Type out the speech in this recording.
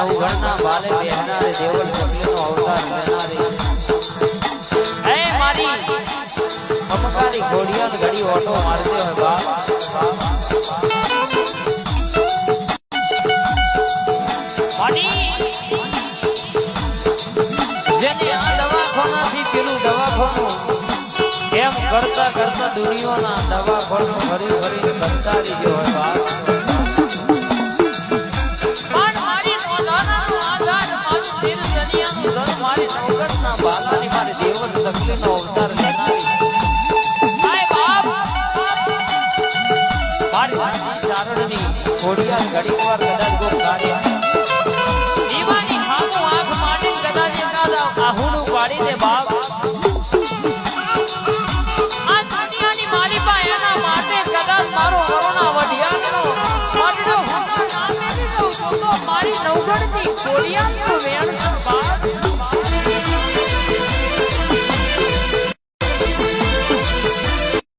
અવતાર લેનારે એ મારી પેલું એમ કરતા કરતા દુનિયાના દવાખાનું ફરી ફરી કંટાળી ગયો. અવતાર આય મારી આહુનું પાડીને બાપ મઢડો હોના નામે દીધો તો તો મારી નવગણની ઘોડિયાનું વેણ બાપ